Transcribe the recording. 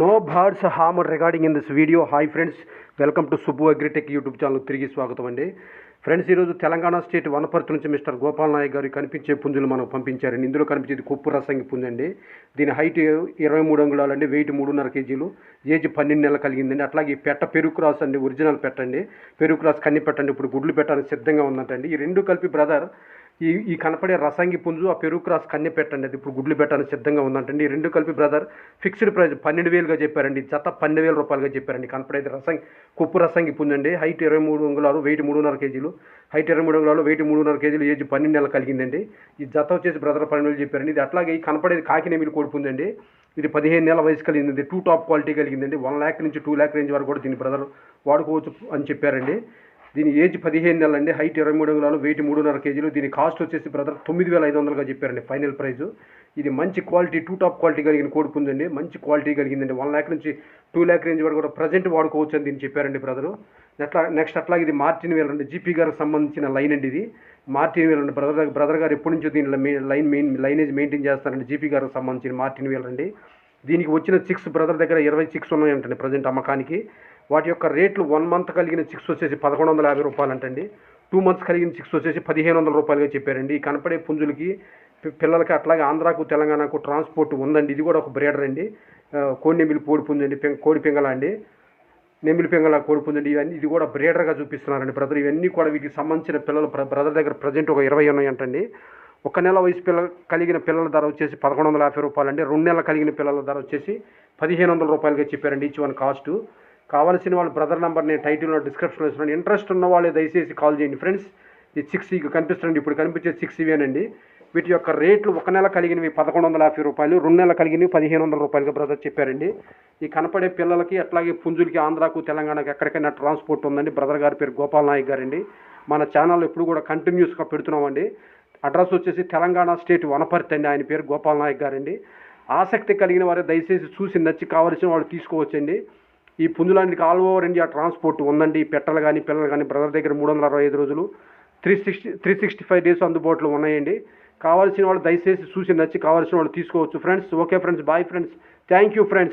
No birds hammer regarding in this video hi friends welcome to Subbu agritech YouTube channel తిరిగి స్వాగతం అండి friends ఈరోజు Telangana state Wanaparthy నుంచి mister Gopal Naik గారు కనిపించే పుంజులు మనం పంపించారండి. ఇందులో కనిపించేది కుప్పు రసంగి పుంజు అండి. దీని హైట్ ఇరవై మూడు అంగుళాలు అండి. వెయిట్ మూడున్నర కేజీలు. ఏజ్ పన్నెండు నెలలు కలిగిందండి. అట్లాగే ఈ పెట్ట పెరుగు క్రాస్ అండి. ఒరిజినల్ పెట్టండి పెరుగు క్రాస్ కన్ని పెట్టండి. ఇప్పుడు గుడ్లు పెట్టడానికి సిద్ధంగా ఉందంటండి. ఈ రెండు కలిపి బ్రదర్ ఈ ఈ కనపడే రసంగి పుంజు ఆ పెరుగు క్రాస్ కన్నె పెట్టండి. అది ఇప్పుడు గుడ్లు పెట్టడానికి సిద్ధంగా ఉందంటండి. ఈ రెండు కలిపి బ్రదర్ ఫిక్స్డ్ ప్రైస్ పన్నెండు వేలుగా చెప్పారండి. జత పన్నెండు వేల రూపాయలుగా చెప్పారండి. కనపడేది రసంగి కుప్పు రసంగి పుంజు అండి. హైట్ ఇరవై మూడు అంగుళాలు వెయిట్ మూడున్నర కేజీలు. హైట్ ఇరవై మూడు అంగుళాలు వెయిట్ మూడున్నర కేజీలు ఏజ్ పన్నెండు నెలలు కలిగిందండి. ఈ జత వచ్చేసి బ్రదర్ పన్నెండు వేలు చెప్పారండి. ఇది అట్లాగే ఈ కనపడేది కాకినేమిలు కోడి ఇది పదిహేను నెలల వయసు కలిగింది టూ టాప్ క్వాలిటీ కలిగిందండి. వన్ ల్యాక్ నుంచి టూ ల్యాక్ రేంజ్ వరకు కూడా దీని బ్రదర్ వాడుకోవచ్చు అని చెప్పారండి. దీని ఏజ్ పదిహేను నెలలు అండి. హైట్ ఇరవై మూడు అంగుళాలు వెయిట్ మూడున్నర కేజీలు. దీని కాస్ట్ వచ్చేసి బ్రదర్ తొమ్మిది వేల ఐదు వందలుగా చెప్పారండి ఫైనల్ ప్రైస్ ఇది మంచి క్వాలిటీ టూ టాప్ క్వాలిటీ కలిగిన కోడుకుందండి మంచి క్వాలిటీ కలిగిందండి. వన్ ల్యాక్ నుంచి టూ ల్యాక్ రేంజ్ వరకు కూడా ప్రజెంట్ వాడుకోవచ్చు అని దీన్ని చెప్పారండి బ్రదరు అట్లా నెక్స్ట్ అట్లాగే ఇది మార్టిన్ వేల్ అండి జీపీ గారికి సంబంధించిన లైన్ అండి ఇది. మార్టిన్ వేల్ అండి బ్రదర్ బ్రదర్ గారు ఎప్పటి నుంచో దీనిలో లైన్ మెయిన్ లైనేజ్ మెయింటైన్ చేస్తారండి. జీపీ గారికి సంబంధించిన మార్టిన్ వేల్ అండి దీనికి వచ్చిన చిక్స్ బ్రదర్ దగ్గర ఇరవై చిక్స్ ఉన్నాయంటండి ప్రజెంట్ అమ్మకానికి. వాటి యొక్క రేట్లు వన్ మంత్ కలిగిన చిక్స్ వచ్చేసి పదకొండు వందల యాభై రూపాయలు అంటండి టూ మంత్స్ కలిగిన చిక్స్ వచ్చేసి పదిహేను వందల రూపాయలుగా చెప్పారండి. ఈ కనపడే పుంజులకి పిల్లలకి అట్లాగే ఆంధ్రాకు తెలంగాణకు ట్రాన్స్పోర్ట్ ఉందండి. ఇది కూడా ఒక బ్రేడర్ అండి. కోడి నెమిలి కోడి పుంజండి పెం- కోడి పింగళ అండి. నెమిలి పింగళ కోడి పుంజండి ఇవన్నీ ఇది కూడా బ్రేడర్గా చూపిస్తున్నారండి బ్రదర్. ఇవన్నీ కూడా వీటికి సంబంధించిన పిల్లలు బ్ర- బ్రదర్ దగ్గర ప్రజెంట్ ఒక ఇరవై ఉన్నాయంటండి. ఒక నెల వయసు పిల్ల కలిగిన పిల్లల ధర వచ్చేసి పదకొండు వందల యాభై రూపాయలండి. రెండు నెలల కలిగిన పిల్లల ధర వచ్చేసి పదిహేను వందల రూపాయలుగా చెప్పారండి ఈచ్ వన్ కాస్ట్. కావాల్సిన వాళ్ళు బ్రదర్ నెంబర్ నేను టైటిల్లో డిస్క్రిప్షన్లో ఇస్తున్నాను. ఇంట్రెస్ట్ ఉన్న వాళ్ళే దయచేసి కాల్ చేయండి ఫ్రెండ్స్. ఈ సిక్స్ ఇవి కనిపిస్తుంది ఇప్పుడు కనిపించే సిక్స్ ఇవేనండి వీటి యొక్క రేట్లు ఒక నెల కలిగినవి పదకొండు వందల యాభై రూపాయలు రెండు నెలల కలిగినవి పదిహేను వందల రూపాయలుగా బ్రదర్ చెప్పారండి. ఈ కనపడే పిల్లలకి అట్లాగే పుంజులకి ఆంధ్రాకు తెలంగాణకు ఎక్కడికైనా ట్రాన్స్పోర్ట్ ఉందండి. బ్రదర్ గారి పేరు గోపాల్ నాయక్ గారండి. మన ఛానల్ ఎప్పుడు కూడా కంటిన్యూస్గా పెడుతున్నామండి. అడ్రస్ వచ్చేసి తెలంగాణ స్టేట్ వనపర్తి అండి. ఆయన పేరు గోపాల్ నాయక్ గారండి. ఆసక్తి కలిగిన వారు దయచేసి చూసి నచ్చి కావలసిన వాళ్ళు తీసుకోవచ్చండి. ఈ పుంజులాంటికి ఆల్ ఓవర్ ఇండియా ట్రాన్స్పోర్ట్ ఉందండి. పెట్టలు కానీ పిల్లలు కానీ బ్రదర్ దగ్గర మూడు వందల అరవై ఐదు రోజులు three sixty three sixty five days అందుబాటులో ఉన్నాయండి. కావాల్సిన వాళ్ళు దయచేసి చూసి నచ్చి కావాల్సిన వాళ్ళు తీసుకోవచ్చు. Friends okay friends bye friends. Thank you friends.